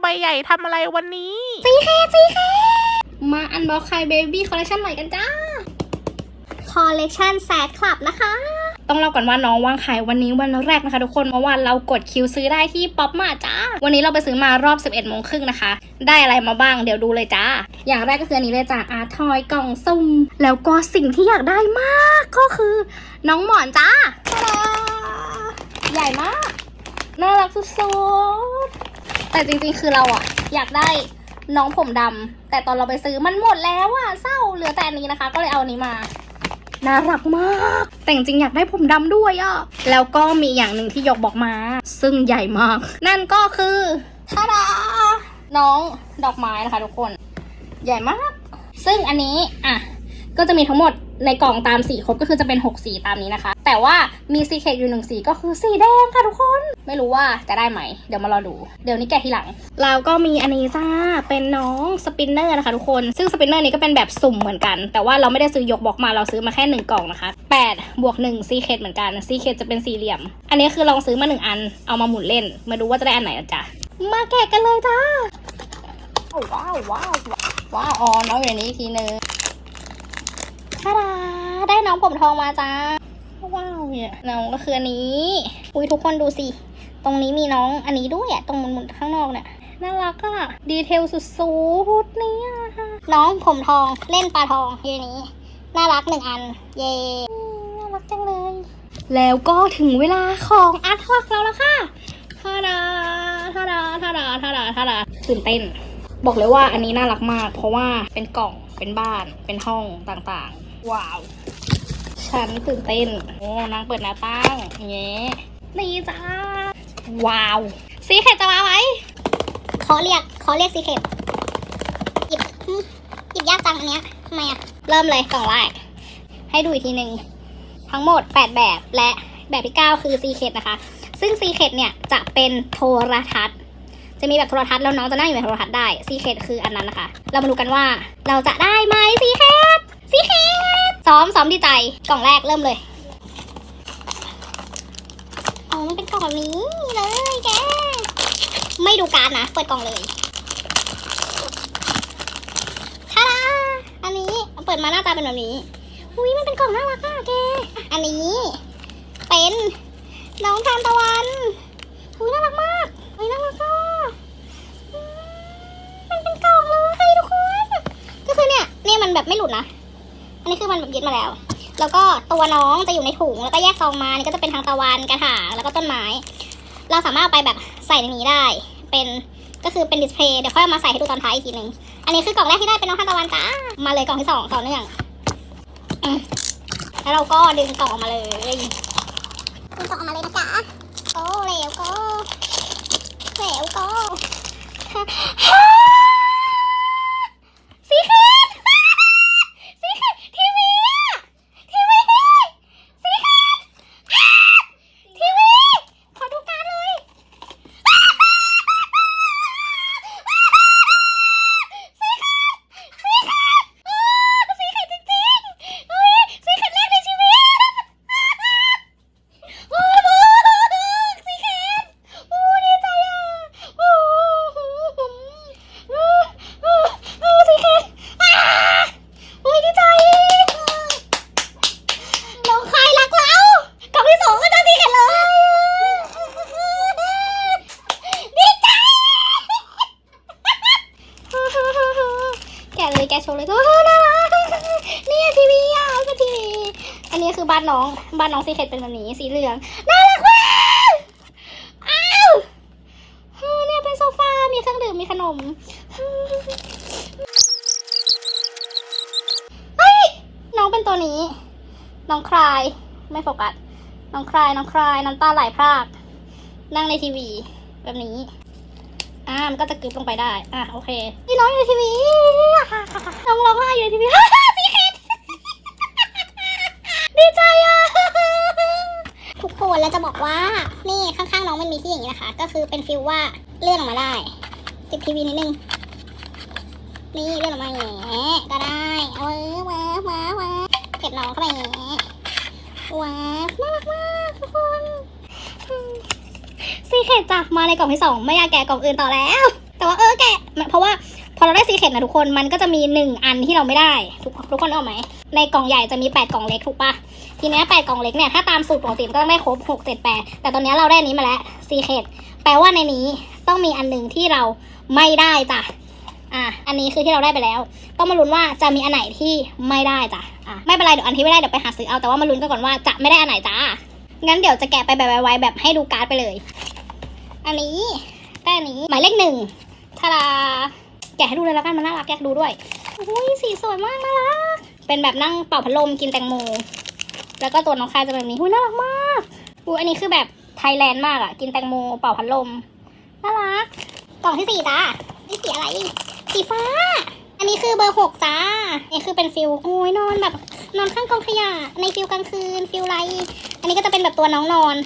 ใบใหญ่ทำอะไรวันนี้ซีเคซีเคมาอันบ็อกไคเบบี้คอลเลคชันใหม่กันจ้าคอลเลคชันแซดคลับนะคะ ต้องเล่าก่อนว่าน้องวางขายวันนี้วันแรกนะคะทุกคนเมื่อวานเรากดคิวซื้อได้ที่ป๊อปมาจ้า วันนี้เราไปซื้อมารอบ 11โมงครึ่งนะคะ ได้อะไรมาบ้างเดี๋ยวดูเลยจ้า อย่างแรกก็คืออันนี้เลยจ้าอาร์ทอยกล่องซุ่มแล้วก็สิ่งที่อยากได้มากก็คือ น้องหมอนจ้าตาดาใหญ่มาก น่ารักสุดๆ แต่จริงๆคือเราอะอยากได้น้องผมดำแต่ตอนเราไปซื้อมันหมดแล้วอะเศร้าเหลือแต่อันนี้นะคะ ก็เลยเอาอันนี้มาน่ารักมาก แต่จริงอยากได้ผมดำด้วยอะแล้วก็มีอย่างหนึ่งที่ยกบอกมา ซึ่งใหญ่มาก นั่นก็คือทาดาน้องดอกไม้นะคะทุกคน ใหญ่มาก ซึ่งอันนี้อะก็จะมีทั้งหมด ในกล่องตามสีครบก็คือจะเป็น 6 สีตามนี้นะคะ แต่ว่ามีซีเคทอยู่หนึ่งสีก็คือสีแดงค่ะทุกคน ไม่รู้ว่าจะได้ไหม เดี๋ยวมารอดู เดี๋ยวนี้แกะทีหลังแล้วก็มีอันนี้จ้า เป็นน้องสปินเนอร์นะคะทุกคน ซึ่งสปินเนอร์นี้ก็เป็นแบบสุ่มเหมือนกัน แต่ว่าเราไม่ได้ซื้อยกบล็อกมาเราซื้อมาแค่หนึ่งกล่องนะคะ8บวก1ซีเคทเหมือนกันซีเคทจะเป็นสี่เหลี่ยม อันนี้คือลองซื้อมาหนึ่งอัน เอามาหมุนเล่น มาดูว่าจะได้อันไหนนะจ๊ะมาแกะกันเลยจ้าว้าวว้าวว้าวอ๋อน้องอยู่ในนี้ทีนึง ทาดาได้น้องผมทองมาจ้า ว้าวเนี่ยน้องก็คืออันนี้ อุ้ยทุกคนดูสิ ตรงนี้มีน้องอันนี้ด้วยอะตรงมุนข้างนอกเนี่ยน่ารักอะดีเทลสุดๆเนี่ยน้องผมทองเล่นปลาทองอยู่นี้ น่ารักหนึ่งอัน เย้น่ารักจังเลย แล้วก็ถึงเวลาของอาร์ตวอกเราแล้วค่ะทาดาทาดาทาดาทาดาทาดาตื่นเต้น บอกเลยว่าอันนี้น่ารักมาก เพราะว่าเป็นกล่องเป็นบ้านเป็นห้องต่างๆ ว้าว ฉันตื่นเต้น โอ้นางเปิดหน้าตั้งอย่างเงี้ยนี่จ้า ว้าว ซีเคทจะมาไหมขอเรียก ขอเรียกซีเคทหยิบหึหยิบยากจังอันเนี้ยทำไมอะเริ่มเลยกล่องแรก ให้ดูอีกทีหนึ่ง ทั้งหมด 8 แบบและแบบที่ 9 คือซีเคทนะคะ ซึ่งซีเคทเนี่ยจะเป็นโทรทัศน์จะมีแบบโทรทัศน์แล้วน้องจะนั่งอยู่ในโทรทัศน์ได้ซีเคทคืออันนั้นนะคะ เรามาดูกันว่าเราจะได้ไหมซีเคทซีเคท ซ้อมซ้อมดีใจกล่องแรกเริ่มเลยอ๋อมันเป็นกล่องแบบนี้เลยแกไม่ดูการนะ เปิดกล่องเลยท่าดาอันนี้เปิดมาหน้าตาเป็นแบบนี้อุ้ยมันเป็นกล่องน่ารักอะแกอันนี้ เป็นน้องทานตะวันอุ้ยน่ารักมากอุ้ยน่ารักอะมันเป็นกล่องเลยทุกคนก็คือเนี่ยเนี่ยมันแบบไม่หลุดนะ อันนี้คือมันแบบยึดมาแล้ว แล้วก็ตัวน้องจะอยู่ในถุงแล้วก็แยกซองมานี่ก็จะเป็นทางตะวันกระถางแล้วก็ต้นไม้ เราสามารถเอาไปแบบใส่ในนี้ได้ เป็นก็คือเป็นดิสเพลย์เดี๋ยวค่อยเอามาใส่ให้ดูตอนท้ายอีกทีหนึ่งอันนี้คือกล่องแรกที่ได้เป็นน้องทานตะวันจ้ามาเลยกล่องที่สองต่อเนื่องอืมแล้วเราก็ดึงกล่องออกมาเลยดึงกล่องออกมาเลยนะจ๊ะโอ้เร็วก็เร็วก็ เลยแกโชว์เลยโอ้น่ารักนี่ทีวีอะก็ทีวีอันนี้คือบ้านน้อง บ้านน้องซีเคทเป็นแบบนี้สีเหลืองน่ารักมากอ้าวเออเนี่ยเป็นโซฟา มีเครื่องดื่มมีขนมเฮ้ยน้องเป็นตัวนี้ น้องคลายไม่โฟกัสน้องคลายน้องคลายน้ำตาไหลพราก นั่งในทีวี แบบนี้ อ่ามันก็จะกึบลงไปได้ อะโอเคนี่น้องอยู่ในทีวีน้องร้องไห้อยู่ในทีวีซีเคทดีใจอะทุกคนแล้วจะบอกว่า นี่ข้างๆน้องมันมีที่อย่างนี้นะคะ ก็คือเป็นฟิลว่าเลื่อนออกมาได้ติดทีวีนิดนึง นี่เลื่อนออกมาอย่างนี้ก็ได้เอาว้าว้าว้าเก็บน้องเข้าไปอย่างนี้ว้าวน่ารักมากทุกคน ซีเคทจ้ะมาในกล่องที่สองไม่อยากแกะกล่องอื่นต่อแล้ว แต่ว่าเออแกะเพราะว่าพอเราได้ซีเคตนะทุกคนมันก็จะมีหนึ่งอันที่เราไม่ได้ ทุกทุกคนเอาไหมในกล่องใหญ่จะมีแปดกล่องเล็กถูกปะทีเนี้ยแปดกล่องเล็กเนี่ยถ้าตามสูตรปกติก็ต้องได้ครบหกเจ็ดแปดแต่ตอนเนี้ยเราได้นี้มาแล้วซีเคตแปลว่าในนี้ต้องมีอันหนึ่งที่เราไม่ได้จ้ะอะ อันนี้คือที่เราได้ไปแล้ว ต้องมาลุ้นว่าจะมีอันไหนที่ไม่ได้จ้ะ อะ ไม่เป็นไรเดี๋ยวอันที่ไม่ได้เดี๋ยวไปหาซื้อเอา แต่ว่ามาลุ้นกันก่อนว่าจะไม่ได้อันไหนจ้า งั้นเดี๋ยวจะแกะไปแบบไวๆแบบให้ดูการ์ดไปเลย อันนี้ได้อันนี้หมายเลขหนึ่งทาราแกะให้ดูเลยแล้วกันมันน่ารักอยากดูด้วยโอ้ยสีสวยมากน่ารักเป็นแบบนั่งเป่าพัดลมกินแตงโม แล้วก็ตัวน้องคายจะแบบนี้หุ้ยน่ารักมากอุ้ยอันนี้คือแบบไทยแลนด์มากอะกินแตงโมเป่าพัดลมน่ารักกล่องที่สี่จ้านี่สีอะไรสีฟ้า อันนี้คือเบอร์หกจ้าอันนี้คือเป็นฟิลโอ้ยนอนแบบนอนข้างกองขยะในฟิลกลางคืนฟิลไร อันนี้ก็จะเป็นแบบตัวน้องนอน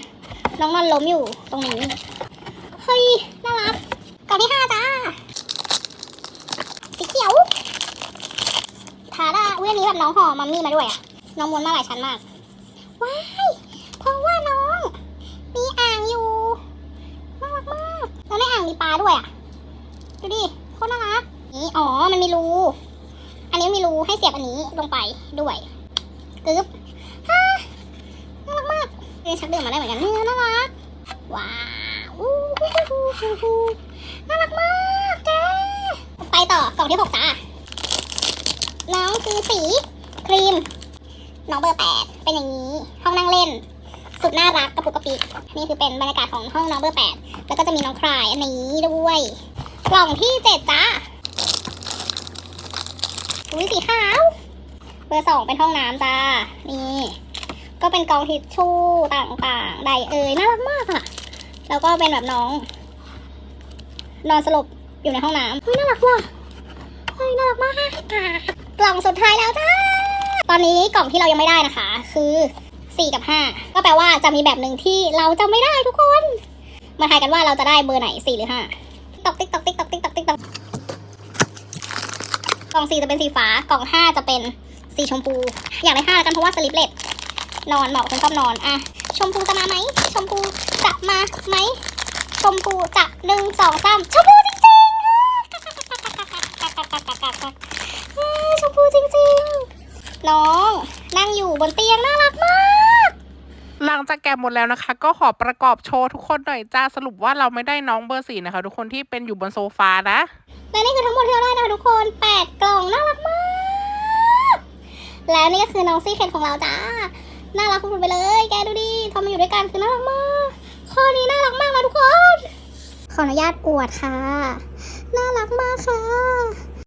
น้องนอนล้มอยู่ตรงนี้ เฮ้ย น่ารักกล่องที่ห้าจ้า สีเขียวทาดาอุ้ยนี้แบบน้องห่อมัมมี่มาด้วยอะน้องม้วนมาหลายชั้นมาก ว้ายเพราะว่าน้อง มีอ่างอยู่ น่ารักมาก แล้วในอ่างมีปลาด้วยอะดูดิโคตรน่ารัก นี่ อ๋อ มันมีรู อันนี้มีรูให้เสียบอันนี้ลงไปด้วยกึ๊บฮ่าน่ารักมากเรียชักดื่มมาได้เหมือนกันเนี่ยน่ารัก ว้าวอู้หูหูหูหูน่ารักมาก ไปต่อกล่องที่หกจ้าน้องคือสีครีม น้องเบอร์แปดเป็นอย่างนี้ ห้องนั่งเล่น สุดน่ารักกระปุกกระปิกนี่คือเป็นบรรยากาศของห้องน้องเบอร์แปดแล้วก็จะมีน้องคลายอันนี้ด้วย กล่องที่เจ็ดจ้าอุ้ยสีขาวเบอร์สองเป็นห้องน้ำจ้า นี่ ก็เป็นกองทิชชู่ต่างๆ ใดเอ่ยน่ารักมากอะแล้วก็เป็นแบบน้อง นอนสลบ อยู่ในห้องน้ำเฮ้ยน่ารักว่ะเฮ้ยน่ารักมากอะกล่องสุดท้ายแล้วจ้า ตอนนี้กล่องที่เรายังไม่ได้นะคะ คือสี่กับห้าก็แปลว่าจะมีแบบหนึ่งที่เราจะไม่ได้ทุกคน มาทายกันว่าเราจะได้เบอร์ไหนสี่หรือห้าตอกติ๊กตอกติ๊กตอกติ๊กตอกติ๊กตอกกล่องสี่จะเป็นสีฟ้ากล่องห้าจะเป็นสีชมพู อยากได้ห้าแล้วกันเพราะว่าสลิปเลตนอนเหมาะคนชอบนอนอะชมพูจะมาไหมชมพูจะมาไหมชมพูจะหนึ่งสองสามชมพูจริงๆเอ้ยชมพูจริงๆ น้องนั่งอยู่ บนเตียงน่ารักมาก หลังจากแกะหมดแล้วนะคะ ก็ขอประกอบโชว์ทุกคนหน่อยจ้าสรุปว่าเราไม่ได้น้องเบอร์สี่นะคะ ทุกคนที่เป็นอยู่บนโซฟานะ และนี่คือทั้งหมดที่เราได้นะคะทุกคนแปดกล่องน่ารักมาก แล้วนี่ก็คือน้องซี่เคนของเราจ้าน่ารักคุณไปเลย แกดูดิทอมมาอยู่ด้วยกันคือน่ารักมากข้อนี้น่ารักมากนะทุกคน ขออนุญาตอวดค่ะ น่ารักมากค่ะ